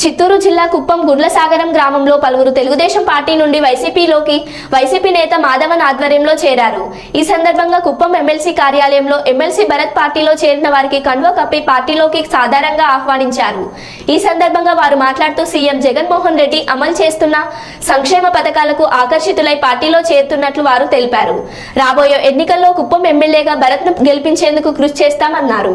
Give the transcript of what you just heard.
చిత్తూరు జిల్లా కుప్పం గుండ్లసాగరం గ్రామంలో పలువురు తెలుగుదేశం పార్టీ నుండి వైసీపీలోకి వైసీపీ నేత మాధవన్ ఆధ్వర్యంలో చేరారు. ఈ సందర్భంగా కుప్పం ఎమ్మెల్సీ కార్యాలయంలో ఎమ్మెల్సీ భరత్ పార్టీలో చేరిన వారికి కండువ కప్పి పార్టీలోకి సాధారణంగా ఆహ్వానించారు. ఈ సందర్భంగా వారు మాట్లాడుతూ సీఎం జగన్మోహన్ రెడ్డి అమలు చేస్తున్న సంక్షేమ పథకాలకు ఆకర్షితులై పార్టీలో చేరుతున్నట్లు వారు తెలిపారు. రాబోయే ఎన్నికల్లో కుప్పం ఎమ్మెల్యేగా భరత్ను గెలిపించేందుకు కృషి చేస్తామన్నారు.